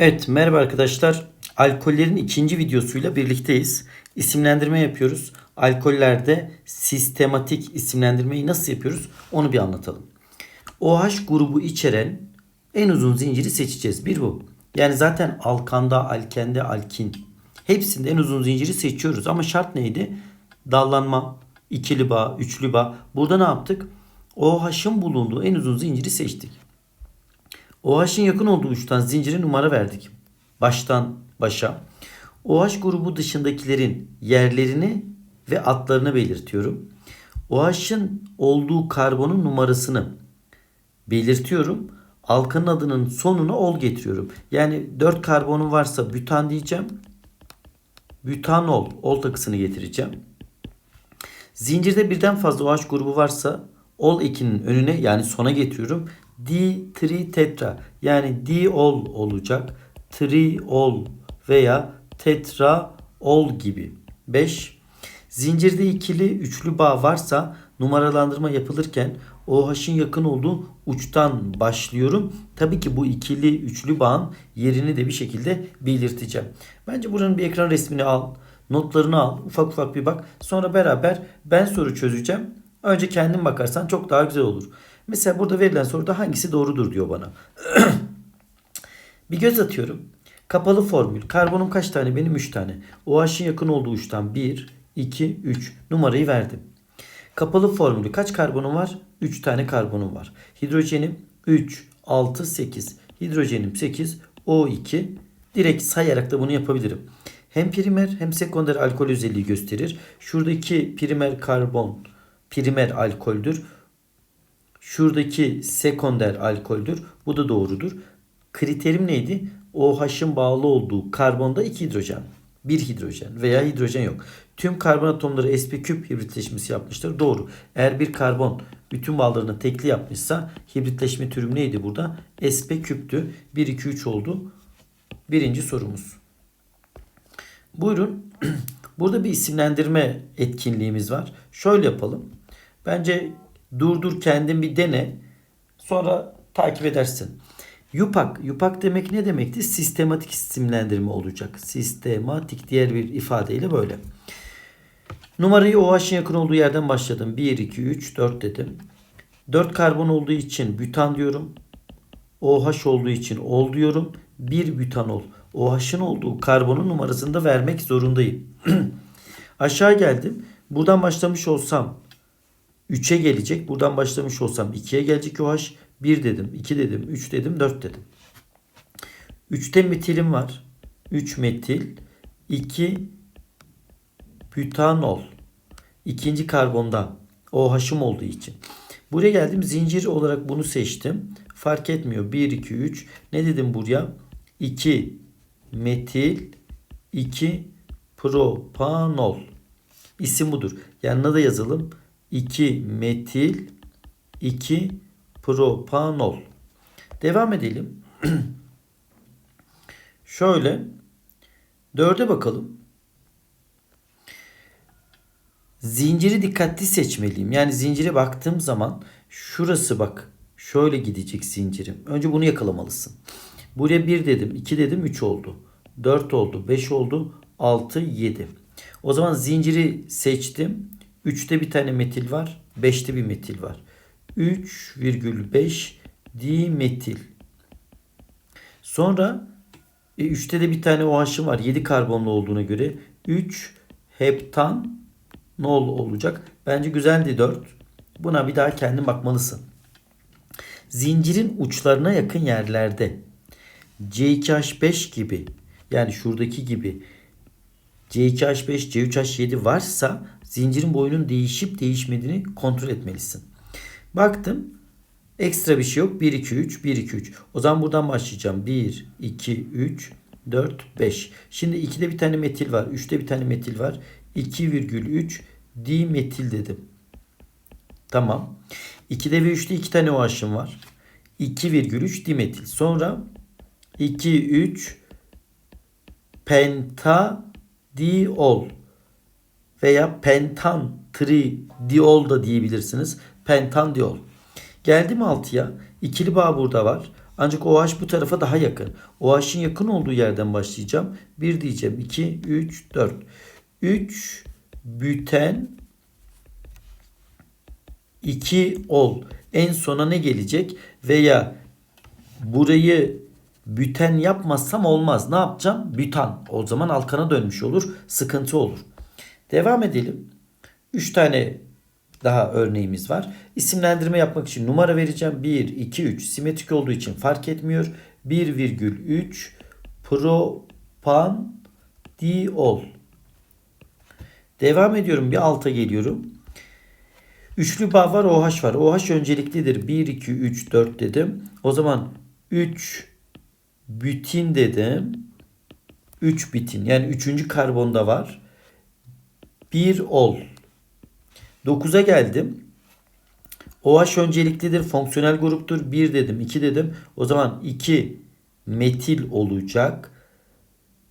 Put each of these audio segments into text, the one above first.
Evet merhaba arkadaşlar. Alkollerin ikinci videosuyla birlikteyiz. İsimlendirme yapıyoruz. Alkollerde sistematik isimlendirmeyi nasıl yapıyoruz onu bir anlatalım. OH grubu içeren en uzun zinciri seçeceğiz. Bir bu. Yani zaten alkanda, alkende, alkin hepsinde en uzun zinciri seçiyoruz. Ama şart neydi? Dallanma, ikili bağ, üçlü bağ. Burada ne yaptık? OH'ın bulunduğu en uzun zinciri seçtik. OH'ın yakın olduğu uçtan zincire numara verdik. Baştan başa. OH grubu dışındakilerin yerlerini ve adlarını belirtiyorum. OH'ın olduğu karbonun numarasını belirtiyorum. Alkanın adının sonuna ol getiriyorum. Yani 4 karbonun varsa bütan diyeceğim. Bütanol, ol takısını getireceğim. Zincirde birden fazla OH grubu varsa ol ekinin önüne yani sona getiriyorum. Di tetra yani diol olacak. Triol veya tetra ol gibi. 5. Zincirde ikili üçlü bağ varsa numaralandırma yapılırken OH'ın yakın olduğu uçtan başlıyorum. Tabii ki bu ikili üçlü bağın yerini de bir şekilde belirteceğim. Bence buranın bir ekran resmini al. Notlarını al. Ufak ufak bir bak. Sonra beraber ben soru çözeceğim. Önce kendin bakarsan çok daha güzel olur. Mesela burada verilen soruda hangisi doğrudur diyor bana. bir göz atıyorum. Kapalı formül. Karbonum kaç tane? Benim 3 tane. OH'ın yakın olduğu uçtan 1, 2, 3 numarayı verdim. Kapalı formülü kaç karbonum var? 3 tane karbonum var. Hidrojenim 3, 6, 8. Hidrojenim 8, O2. Direkt sayarak da bunu yapabilirim. Hem primer hem sekonder alkol özelliği gösterir. Şuradaki primer karbon primer alkoldür. Şuradaki sekonder alkoldür. Bu da doğrudur. Kriterim neydi? OH'ın bağlı olduğu karbonda 2 hidrojen. 1 hidrojen veya hidrojen yok. Tüm karbon atomları sp küp hibritleşmesi yapmıştır. Doğru. Eğer bir karbon bütün bağlarını tekli yapmışsa hibritleşme türüm neydi burada? sp küptü. 1, 2, 3 oldu. Birinci sorumuz. Buyurun. Burada bir isimlendirme etkinliğimiz var. Şöyle yapalım. Bence durdur kendin bir dene. Sonra takip edersin. Yupak. Yupak demek ne demekti? Sistematik isimlendirme olacak. Sistematik diğer bir ifadeyle böyle. Numarayı OH'ın yakın olduğu yerden başladım. 1, 2, 3, 4 dedim. 4 karbon olduğu için bütan diyorum. OH olduğu için ol diyorum. 1 bütanol. OH'ın olduğu karbonun numarasını da vermek zorundayım. Aşağı geldim. Buradan başlamış olsam 3'e gelecek. Buradan başlamış olsam 2'ye gelecek OH. 1 dedim, 2 dedim, 3 dedim, 4 dedim. 3'te metilim var. 3 metil, 2 bütanol. İkinci karbonda OH'ım olduğu için. Buraya geldim zincir olarak bunu seçtim. Fark etmiyor. 1, 2, 3. Ne dedim buraya? 2 metil, 2 propanol. İsim budur. Yanına da yazalım. 2 metil, 2 propanol. Devam edelim. Şöyle. Dörde bakalım. Zinciri dikkatli seçmeliyim. Yani zincire baktığım zaman şurası bak. Şöyle gidecek zincirim. Önce bunu yakalamalısın. Buraya 1 dedim, 2 dedim, 3 oldu. 4 oldu, 5 oldu, 6, 7. O zaman zinciri seçtim. 3'te bir tane metil var. 5'te bir metil var. 3,5 dimetil. Sonra e, 3'te de bir tane OH'ım var. 7 karbonlu olduğuna göre 3 heptan nol olacak. Bence güzeldi 4. Buna bir daha kendin bakmalısın. Zincirin uçlarına yakın yerlerde C2H5 gibi yani şuradaki gibi C2H5, C3H7 varsa zincirin boyunun değişip değişmediğini kontrol etmelisin. Baktım ekstra bir şey yok. 1, 2, 3, 1, 2, 3. O zaman buradan başlayacağım. 1, 2, 3, 4, 5. Şimdi 2'de bir tane metil var. 3'te bir tane metil var. 2,3 dimetil dedim. Tamam. 2'de ve 3'te 2 tane OH'ım var. 2,3 dimetil. Sonra 2, 3 pentadiol veya pentan tridiol da diyebilirsiniz. Pentandiol. Geldim 6'ya. İkili bağ burada var. Ancak OH bu tarafa daha yakın. OH'ın yakın olduğu yerden başlayacağım. 1 diyeceğim. 2, 3, 4. 3 büten 2 ol. En sona ne gelecek? Veya burayı büten yapmazsam olmaz. Ne yapacağım? Bütan. O zaman alkana dönmüş olur. Sıkıntı olur. Devam edelim. 3 tane daha örneğimiz var. İsimlendirme yapmak için numara vereceğim. 1, 2, 3 simetrik olduğu için fark etmiyor. 1,3 propandiol. Devam ediyorum. Bir alta geliyorum. Üçlü bağ var, OH var. OH önceliklidir. 1, 2, 3, 4 dedim. O zaman 3 bütin dedim. 3 bitin. Yani 3. karbonda var. 1 ol. 9'a geldim. OH önceliklidir. Fonksiyonel gruptur. 1 dedim. 2 dedim. O zaman 2 metil olacak.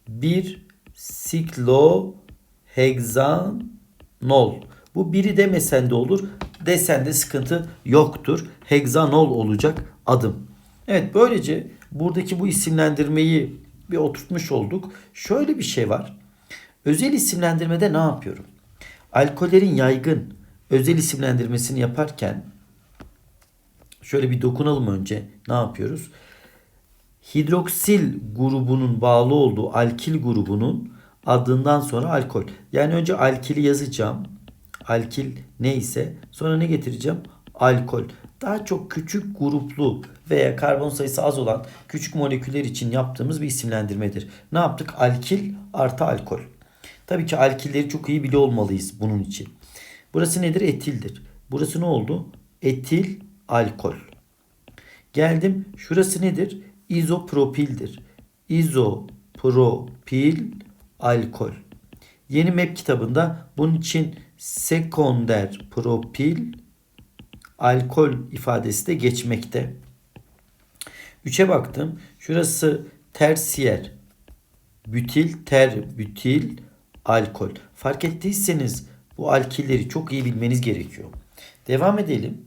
1 sikloheksanol. Bu biri demesen de olur. Desen de sıkıntı yoktur. Heksanol olacak adım. Evet böylece buradaki bu isimlendirmeyi bir oturtmuş olduk. Şöyle bir şey var. Özel isimlendirmede ne yapıyorum? Alkollerin yaygın özel isimlendirmesini yaparken şöyle bir dokunalım önce. Ne yapıyoruz? Hidroksil grubunun bağlı olduğu alkil grubunun adından sonra alkol. Yani önce alkili yazacağım. Alkil neyse sonra ne getireceğim? Alkol. Daha çok küçük gruplu veya karbon sayısı az olan küçük moleküller için yaptığımız bir isimlendirmedir. Ne yaptık? Alkil artı alkol. Tabii ki alkilleri çok iyi biliyor olmalıyız bunun için. Burası nedir? Etildir. Burası ne oldu? Etil alkol. Geldim. Şurası nedir? İzopropildir. İzopropil alkol. Yeni map kitabında bunun için sekonder propil alkol ifadesi de geçmekte. 3'e baktım. Şurası tersiyer bütil ter bütil alkol. Fark ettiyseniz bu alkilleri çok iyi bilmeniz gerekiyor. Devam edelim.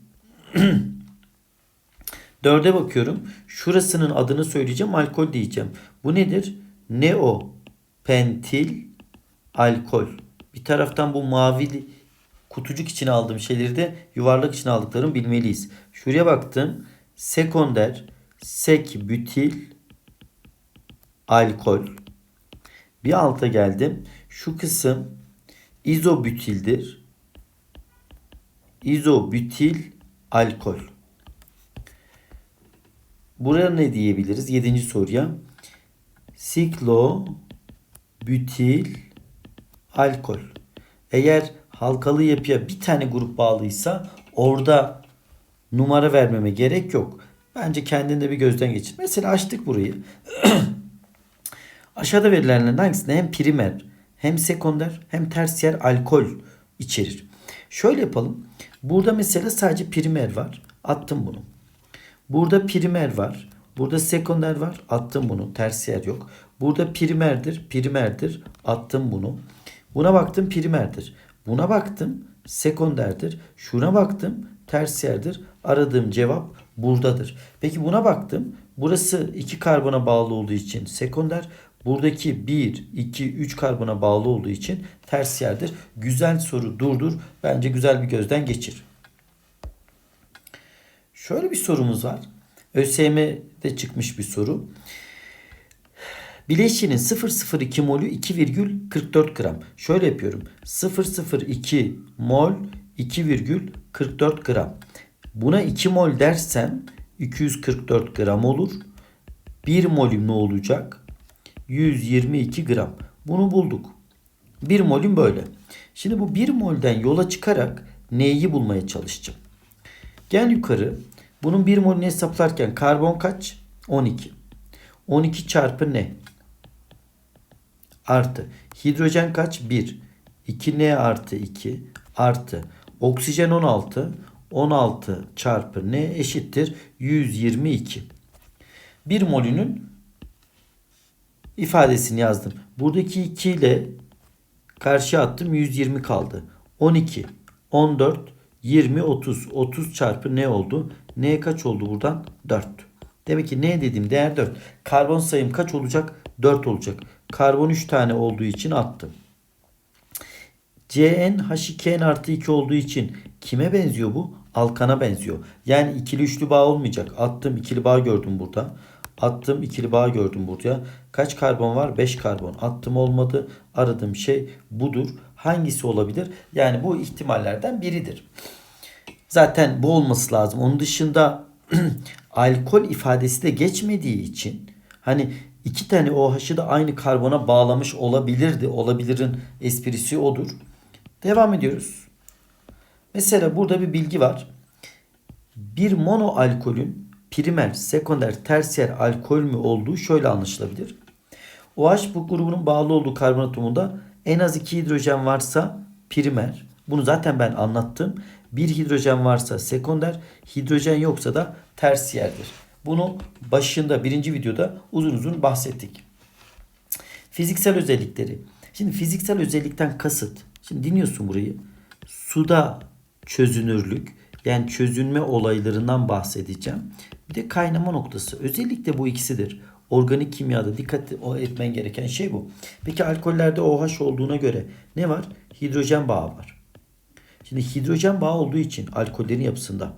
Dörde bakıyorum. Şurasının adını söyleyeceğim. Alkol diyeceğim. Bu nedir? Neopentil alkol. Bir taraftan bu mavi kutucuk için aldığım şeyleri de yuvarlak için aldıklarımı bilmeliyiz. Şuraya baktım. Sekonder sek bütil alkol. Bir alta geldim. Şu kısım izobütildir. İzobütil alkol. Buraya ne diyebiliriz? Yedinci soruya. Siklo bütil alkol. Eğer halkalı yapıya bir tane grup bağlıysa orada numara vermeme gerek yok. Bence kendinde bir gözden geçir. Mesela açtık burayı. Aşağıda verilenlerin hangisinde hem primer hem sekonder hem tersiyer alkol içerir. Şöyle yapalım. Burada mesela sadece primer var. Attım bunu. Burada primer var. Burada sekonder var. Attım bunu. Tersiyer yok. Burada primerdir. Primerdir. Attım bunu. Buna baktım primerdir. Buna baktım sekonderdir. Şuna baktım tersiyerdir. Aradığım cevap buradadır. Peki buna baktım. Burası iki karbona bağlı olduğu için sekonder. Buradaki 1, 2, 3 karbona bağlı olduğu için tersiyerdir. Güzel soru durdur. Bence güzel bir gözden geçir. Şöyle bir sorumuz var. ÖSYM'de çıkmış bir soru. Bileşiğinin 002 molü 2,44 gram. Şöyle yapıyorum. 002 mol 2,44 gram. Buna 2 mol dersem 244 gram olur. 1 molüm ne olacak? 122 gram. Bunu bulduk. 1 molüm böyle. Şimdi bu 1 molden yola çıkarak neyi bulmaya çalışacağım. Gel yukarı. Bunun 1 molünü hesaplarken karbon kaç? 12. 12 çarpı ne? Artı. Hidrojen kaç? 1. 2N artı 2 artı. Oksijen 16. 16 çarpı N eşittir 122. 1 molünün ifadesini yazdım. Buradaki 2 ile karşıya attım 120 kaldı. 12, 14, 20, 30. 30 çarpı ne oldu? N kaç oldu buradan? 4. Demek ki ne dediğim değer 4. Karbon sayım kaç olacak? 4 olacak. Karbon 3 tane olduğu için attım. CN H2N artı 2 olduğu için kime benziyor bu? Alkana benziyor. Yani ikili üçlü bağ olmayacak. Attım ikili bağ gördüm burada. Attım ikili bağ gördüm burada. Kaç karbon var? 5 karbon. Attım olmadı. Aradığım şey budur. Hangisi olabilir? Yani bu ihtimallerden biridir. Zaten bu olması lazım. Onun dışında alkol ifadesi de geçmediği için hani iki tane OH'ı da aynı karbona bağlamış olabilirdi. Olabilirin esprisi odur. Devam ediyoruz. Mesela burada bir bilgi var. Bir mono alkolün primer, sekonder, tersiyer alkol mü olduğu şöyle anlaşılabilir. OH bu grubunun bağlı olduğu karbon atomunda en az iki hidrojen varsa primer. Bunu zaten ben anlattım. Bir hidrojen varsa sekonder, hidrojen yoksa da tersiyerdir. Bunu başında birinci videoda uzun uzun bahsettik. Fiziksel özellikleri. Şimdi fiziksel özellikten kasıt. Şimdi dinliyorsun burayı. Suda çözünürlük yani çözünme olaylarından bahsedeceğim. Bir de kaynama noktası. Özellikle bu ikisidir. Organik kimyada dikkat etmen gereken şey bu. Peki alkollerde OH olduğuna göre ne var? Hidrojen bağı var. Şimdi hidrojen bağı olduğu için alkollerin yapısında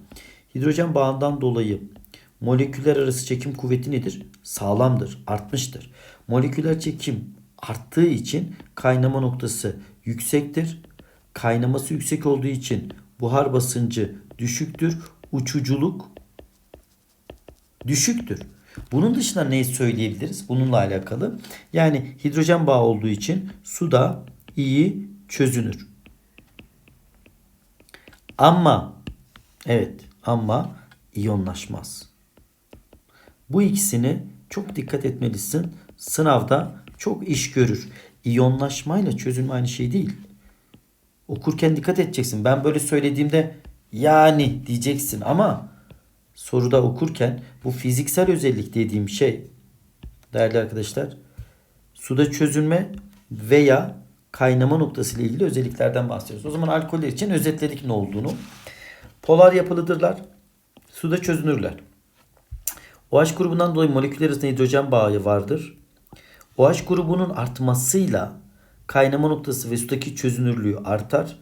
hidrojen bağından dolayı moleküller arası çekim kuvveti nedir? Sağlamdır, artmıştır. Moleküler çekim arttığı için kaynama noktası yüksektir. Kaynaması yüksek olduğu için buhar basıncı düşüktür. Uçuculuk düşüktür. Bunun dışında neyi söyleyebiliriz? Bununla alakalı. Yani hidrojen bağı olduğu için suda iyi çözünür. Ama evet ama iyonlaşmaz. Bu ikisini çok dikkat etmelisin. Sınavda çok iş görür. İyonlaşmayla çözülme aynı şey değil. Okurken dikkat edeceksin. Ben böyle söylediğimde yani diyeceksin ama soruda okurken bu fiziksel özellik dediğim şey değerli arkadaşlar suda çözülme veya kaynama noktası ile ilgili özelliklerden bahsediyoruz. O zaman alkoller için özetledik ne olduğunu. Polar yapılıdırlar. Suda çözünürler. OH grubundan dolayı moleküller arasında hidrojen bağı vardır. OH grubunun artmasıyla kaynama noktası ve sudaki çözünürlüğü artar.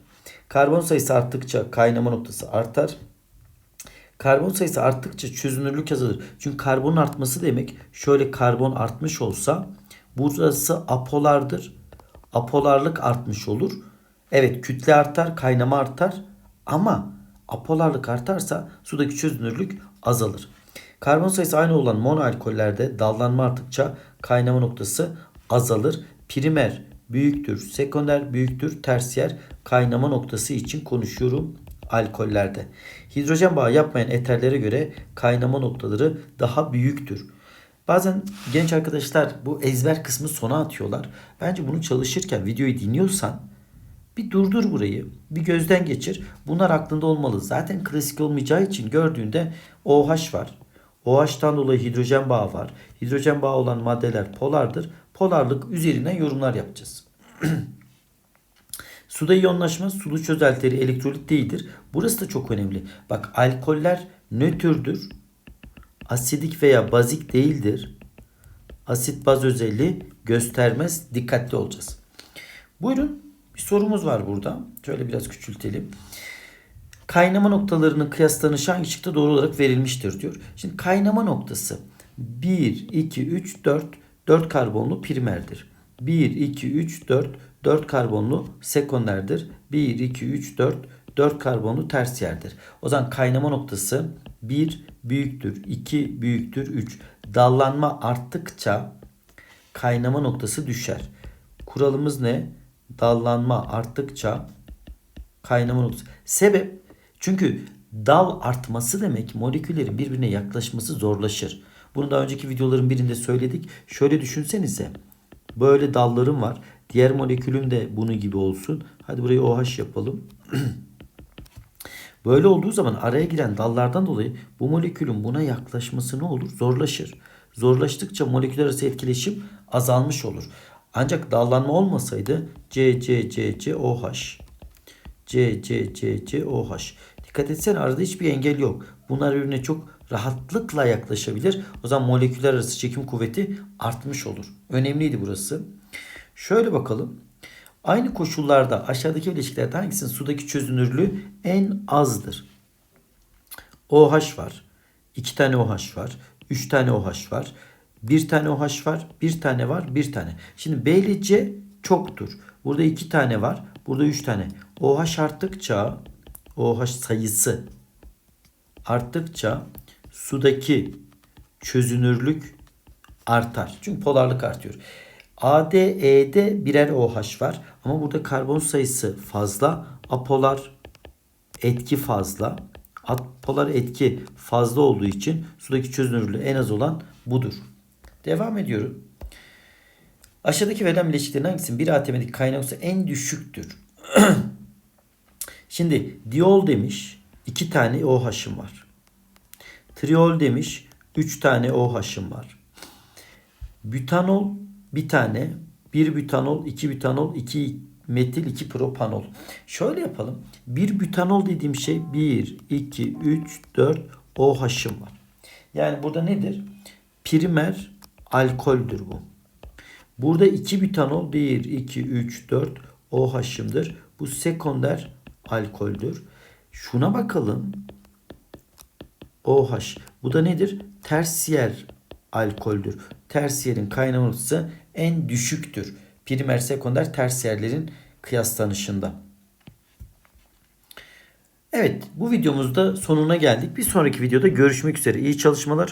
Karbon sayısı arttıkça kaynama noktası artar. Karbon sayısı arttıkça çözünürlük azalır. Çünkü karbonun artması demek şöyle karbon artmış olsa burası apolardır. Apolarlık artmış olur. Evet kütle artar, kaynama artar ama apolarlık artarsa sudaki çözünürlük azalır. Karbon sayısı aynı olan monoalkollerde dallanma arttıkça kaynama noktası azalır. Primer büyüktür, sekonder büyüktür, tersiyer kaynama noktası için konuşuyorum alkollerde. Hidrojen bağı yapmayan eterlere göre kaynama noktaları daha büyüktür. Bazen genç arkadaşlar bu ezber kısmı sona atıyorlar. Bence bunu çalışırken videoyu dinliyorsan bir durdur burayı. Bir gözden geçir. Bunlar aklında olmalı. Zaten klasik olmayacağı için gördüğünde OH var. OH'tan dolayı hidrojen bağı var. Hidrojen bağı olan maddeler polardır. Polarlık üzerinden yorumlar yapacağız. Suda iyonlaşma sulu çözeltileri elektrolit değildir. Burası da çok önemli. Bak alkoller nötrdür. Asidik veya bazik değildir. Asit baz özelliği göstermez. Dikkatli olacağız. Buyurun bir sorumuz var burada. Şöyle biraz küçültelim. Kaynama noktalarının kıyaslanışı hangi şıkta doğru olarak verilmiştir diyor. Şimdi kaynama noktası 1, 2, 3, 4, 4 karbonlu primerdir. 1, 2, 3, 4, 4 karbonlu sekonderdir. 1, 2, 3, 4, 4 karbonlu tersiyerdir. O zaman kaynama noktası 1 büyüktür, 2 büyüktür, 3. Dallanma arttıkça kaynama noktası düşer. Kuralımız ne? Dallanma arttıkça kaynama noktası. Sebep çünkü dal artması demek moleküllerin birbirine yaklaşması zorlaşır. Bunu daha önceki videoların birinde söyledik. Şöyle düşünsenize. Böyle dallarım var. Diğer molekülüm de bunun gibi olsun. Hadi burayı OH yapalım. Böyle olduğu zaman araya giren dallardan dolayı bu molekülün buna yaklaşması ne olur? Zorlaşır. Zorlaştıkça moleküler arası etkileşim azalmış olur. Ancak dallanma olmasaydı C, C, C, C, OH. C, C, C, C, OH. Dikkat etsene arada hiçbir engel yok. Bunlar birbirine çok rahatlıkla yaklaşabilir. O zaman moleküller arası çekim kuvveti artmış olur. Önemliydi burası. Şöyle bakalım. Aynı koşullarda aşağıdaki bileşiklerden hangisinin sudaki çözünürlüğü en azdır? OH var. 2 tane OH var. 3 tane OH var. 1 tane OH var. 1 tane var. 1 tane. Şimdi B ile C çoktur. Burada 2 tane var. Burada 3 tane. OH arttıkça OH sayısı arttıkça sudaki çözünürlük artar. Çünkü polarlık artıyor. AD, E'de birer OH var. Ama burada karbon sayısı fazla. Apolar etki fazla. Apolar etki fazla olduğu için sudaki çözünürlüğü en az olan budur. Devam ediyorum. Aşağıdaki verilen bileşiklerin hangisinin bir ATM'deki kaynak sayısı en düşüktür? Şimdi diol demiş 2 tane OH'ım var. Triol demiş 3 tane OH'ım var. Bütanol bir tane, bir bütanol, iki bütanol, iki metil, iki propanol. Şöyle yapalım. Bir bütanol dediğim şey 1, 2, 3, 4 OH'ım var. Yani burada nedir? Primer alkoldür bu. Burada 2 bütanol 1, 2, 3, 4 OH'ımdır. Bu sekonder alkoldür. Şuna bakalım. OH. Bu da nedir? Tersiyer alkoldür. Tersiyerin kaynamalısı en düşüktür. Primer, sekonder, tersiyerlerin kıyaslanışında. Evet bu videomuzda sonuna geldik. Bir sonraki videoda görüşmek üzere. İyi çalışmalar.